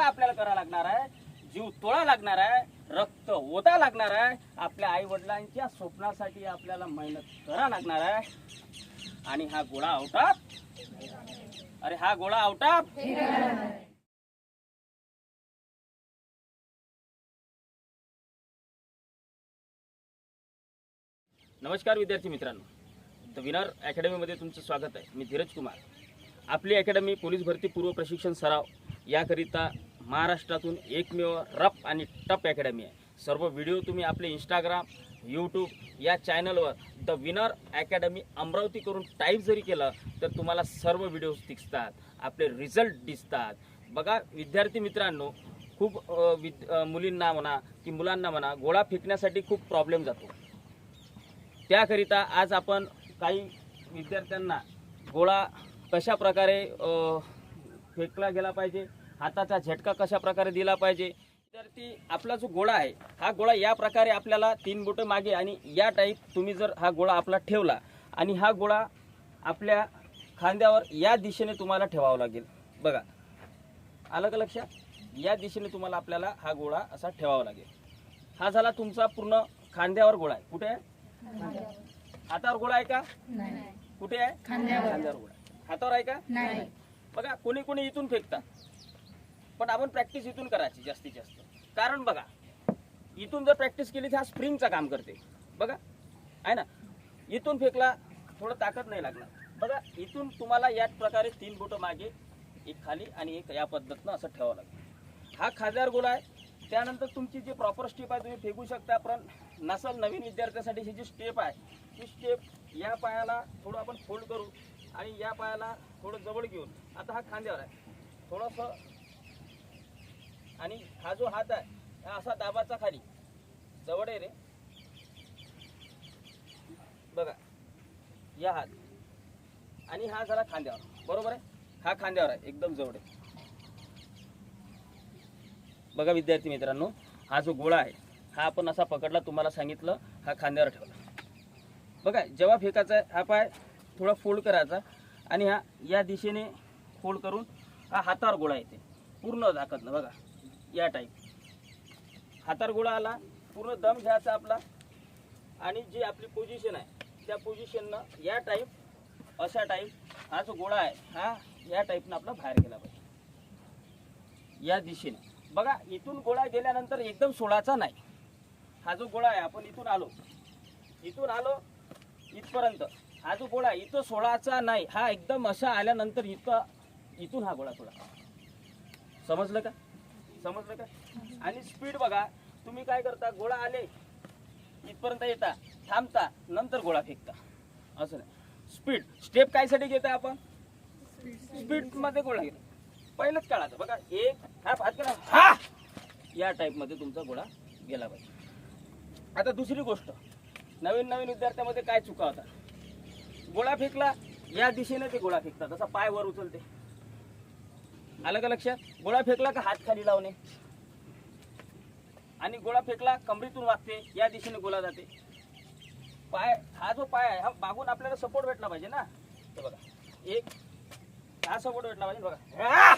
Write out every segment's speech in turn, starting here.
आपल्याला करावं लागणार आहे. जीव तोळा लागणार आहे. रक्त ओता लागणार आहे. आपल्या आई वडिलांच्या स्वप्नासाठी आपल्याला मेहनत करा लागणार आहे. आणि हा गोळा आवटाप अरे हा गोळा आवटाप नमस्कार विद्यार्थी मित्रांनो. द विनर अकॅडमीमध्ये तुमचं स्वागत आहे. मी धीरज कुमार आपली अकॅडमी पोलीस भरती पूर्व प्रशिक्षण सराव याकरिता महाराष्ट्रातून एकमेव रप आणि टप अकॅडमी आहे. सर्व व्हिडिओ तुम्ही आपले इंस्टाग्राम यूट्यूब या चॅनलवर द विनर अकॅडमी अमरावती करून टाईप जरी केलं तर तुम्हाला सर्व व्हिडिओज दिसतात. आपले रिझल्ट दिसतात. बघा विद्यार्थी मित्रांनो खूप विद मुलींना म्हणा की मुलांना म्हणा गोळा फेकण्यासाठी खूप प्रॉब्लेम जातो. त्याकरिता आज आपण काही विद्यार्थ्यांना गोळा कशा प्रकारे फेकला गेला पाहिजे हाताचा झटका कशा प्रकारे दिला पाहिजे? विद्यार्थी आपला जो गोळा आहे हा गोळा या प्रकारे आपल्याला तीन बोटं मागे आणि या टाईप तुम्ही जर हा गोळा आपला ठेवला आणि हा गोळा आपल्या खांद्यावर या दिशेने तुम्हाला ठेवावा लागेल. बघा. आलं का लक्षात? या दिशेने तुम्हाला आपल्याला हा गोळा असा ठेवावा लागेल. हा झाला तुमचा पूर्ण खांद्यावर गोळा आहे. कुठे आहे? हातावर गोळा आहे का? कुठे आहे? खांद्यावर. गोळा. हातावर आहे का? बघा कोणी कोणी इथून फेकतात. पण आपण प्रॅक्टिस इथून करायची जास्तीत जास्त. कारण बघा इथून जर प्रॅक्टिस केली तर हा स्प्रिंगचं काम करते. बघा आहे ना? इथून फेकला थोडं ताकद नाही लागणार. बघा इथून तुम्हाला याच प्रकारे तीन बोटं मागे एक खाली आणि एक या पद्धतीनं असं ठेवावं लागेल हा खाजार गोळा आहे. त्यानंतर तुमची जी प्रॉपर स्टेप आहे तुम्ही फेकू शकता पण नसल नवीन विद्यार्थ्यासाठी ही जी स्टेप आहे ती स्टेप या पायाला थोडं आपण फोल्ड करू आणि या पायाला थोडं जवळ घेऊन. आता हा खांद्यावर आहे. थोडंसं आणि हा जो हात आहे हा असा दाबाचा खाली. जवळ आहे रे. बघा या हात. आणि हा झाला खांद्यावर. बरोबर आहे? हा खांद्यावर आहे एकदम जवळ आहे. बघा विद्यार्थी मित्रांनो हा जो गोळा आहे हा आपण असा पकडला तुम्हाला सांगितलं हा खांद्यावर ठेवला. बघा जेव्हा फेकायचा आहे हा पाय थोडा फोल्ड करायचा आणि हा या दिशेने फोल्ड करून हा हातावर गोळा येते. पूर्ण झाकतनं बघा. या टाईप हातार गोळा आला पूर्ण दम घ्यायचा आपला. आणि जी आपली पोझिशन आहे त्या पोझिशननं या टाईप अशा टाईप हा जो गोळा आहे हा या टाईपनं आपला बाहेर गेला पाहिजे. या दिशेने. बघा इथून गोळा गेल्यानंतर एकदम सोळाचा नाही. हा जो गोळा आहे आपण इथून आलो. इथून आलो इथपर्यंत. हा जो गोळा आहे, इथं सोळाचा नाही. हा एकदम असा आल्यानंतर इथं इथून हा गोळा थोडा समजलं का? समजलं का? आणि स्पीड बघा तुम्ही काय करता? गोळा आले इथपर्यंत येता थांबता नंतर गोळा फेकता. असं नाही. स्पीड स्टेप कायसाठी घेता आपण? स्पीडमध्ये गोळा घेता पहिलंच काढायचं बघा एक हा हा! या टाईपमध्ये तुमचा गोळा गेला पाहिजे. आता दुसरी गोष्ट. नवीन नवीन विद्यार्थ्यामध्ये काय चुका होतात? गोळा फेकला या दिशेने ते गोळा फेकतात. असा पाय वर उचलते. आलं का लक्षात गोळा फेकला का हात खाली लावणे? आणि गोळा फेकला कमरीतून वागते या दिशेने गोळा जाते. पाय हा जो पाय आहे हा मागून आपल्याला सपोर्ट भेटला पाहिजे ना? हे बघा. एक हा सपोर्ट भेटला पाहिजे बघा.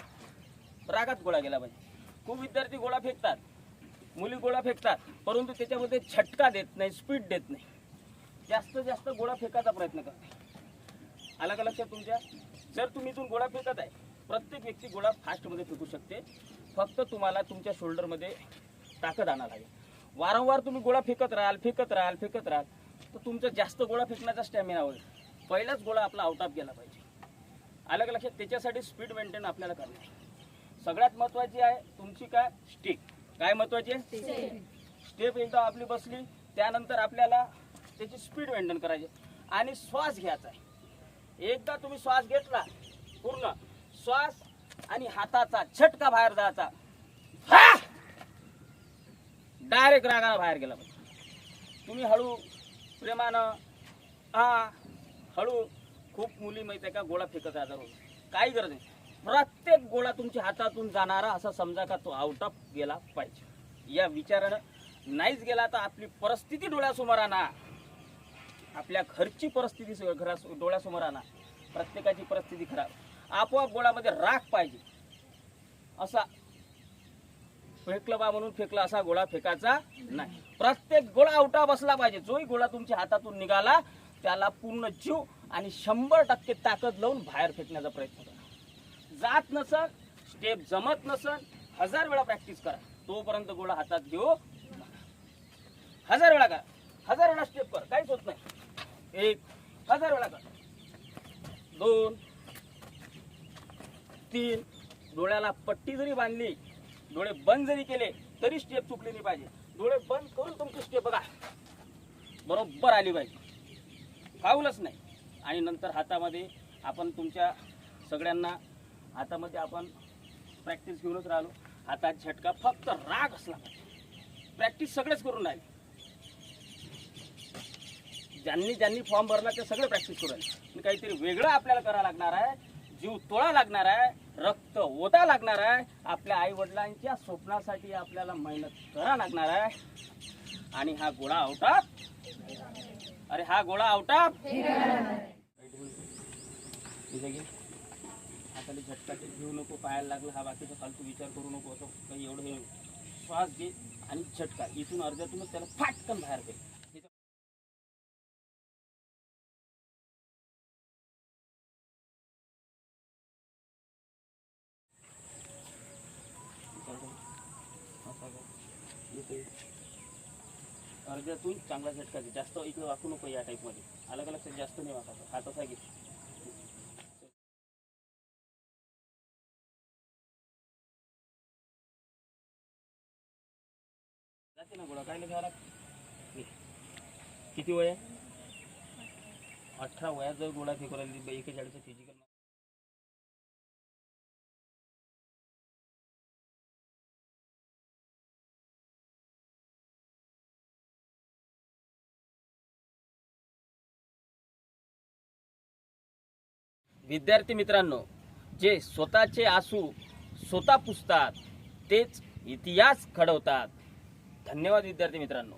रागात गोळा गेला पाहिजे. खूप विद्यार्थी गोळा फेकतात. मुली गोळा फेकतात. परंतु त्याच्यामध्ये छटका देत नाही स्पीड देत नाही. जास्त जास्त गोळा फेकायचा प्रयत्न करते. आला का लक्षात तुमच्या? जर तुम्ही इथून गोळा फेकत आहे प्रत्येक व्यक्ती गोळा फास्टमध्ये फेकू शकते. फक्त तुम्हाला तुमच्या शोल्डरमध्ये ताकद आणायला लागेल. वारंवार तुम्ही गोळा फेकत राहाल फेकत राहाल फेकत राहाल तर तुमचं जास्त गोळा फेकण्याचा स्टॅमिना होईल. पहिलाच गोळा आपला आउट ऑफ गेला पाहिजे. का लक्षात? त्याच्यासाठी स्पीड मेंटेन आपल्याला करणे आहे. सगळ्यात महत्त्वाची आहे तुमची काय? स्टिक काय महत्त्वाची आहे? स्टेप एकदा आपली बसली त्यानंतर आपल्याला त्याची स्पीड मेंटेन करायची. आणि श्वास घ्यायचा आहे. एकदा तुम्ही श्वास घेतला पूर्ण श्वास आणि हाताचा झटका बाहेर जायचा. डायरेक्ट रागाला बाहेर गेला पाहिजे तुम्ही हळू प्रेमानं हा हळू खूप मुली माहिती आहे का गोळा फेकत राहतात काही गरज नाही. प्रत्येक गोळा तुमच्या हातातून जाणारा असं समजा का तो आउट ऑफ गेला पाहिजे. या विचारानं नाहीच गेला तर आपली परिस्थिती डोळ्यासमोर आणा आपल्या घरची परिस्थिती घरा डोळ्यासमोर आणा प्रत्येकाची परिस्थिती खराब. आपोआप गोळामध्ये राख पाहिजे. असा फेकलं बा म्हणून फेकला असा गोळा फेकायचा नाही. प्रत्येक गोळा आवटा बसला पाहिजे. जोही गोळा तुमच्या हातातून निघाला त्याला पूर्ण जीव आणि शंभर टक्के ताकद लावून बाहेर फेकण्याचा प्रयत्न करा. जात नसल स्टेप जमत नसल हजार वेळा प्रॅक्टिस करा. तोपर्यंत गोळा हातात घेऊ हजार वेळा करा. हजार वेळा स्टेप कर. काहीच होत नाही. एक हजार वेळा कर. दोन तीन. डोळ्याला पट्टी जरी बांधली डोळे बंद जरी केले तरी स्टेप चुकली नाही पाहिजे. डोळे बंद करून तुमची स्टेप बघा. बरोबर आली पाहिजे. फाऊलच नाही. आणि नंतर हातामध्ये आपण तुमच्या सगळ्यांना हातामध्ये आपण प्रॅक्टिस घेऊनच राहिलो. हातात झटका फक्त राग असला पाहिजे. प्रॅक्टिस सगळेच करून राहिले. ज्यांनी ज्यांनी फॉर्म भरला ते सगळे प्रॅक्टिस करू राहिले. आणि काहीतरी वेगळं आपल्याला करावं लागणार आहे. जीव तोळा लागणार आहे रक्त ओता लागणार आहे आपल्या आई वडिलांच्या स्वप्नासाठी आपल्याला मेहनत करा लागणार आहे. आणि हा गोळा आवटा अरे हा गोळा आवटा इथे हाताला झटका ते घेऊ नको पाहायला लागलं हा बाकीचा फालतू विचार करू नको असं काही एवढं हे श्वास घे आणि झटका. इथून अर्ध्यातूनच त्याला फाटकन बाहेर घे अर्ध्यातून चांगला झटका दे. जास्त इकडे वाकू नको या टाईपमध्ये अलग अलग जास्त नाही वाकायचं. हा तसा घे. जाते ना गोळा. काय घ्यावा लागते किती वय आहे? अठरा वयात जर गोळा फेकू राहिली एकेचाळीसचं फिजिकल विद्यार्थी मित्रांनो जे स्वतःचे आसू स्वतः पुसतात तेच इतिहास घडवतात. धन्यवाद विद्यार्थी मित्रांनो.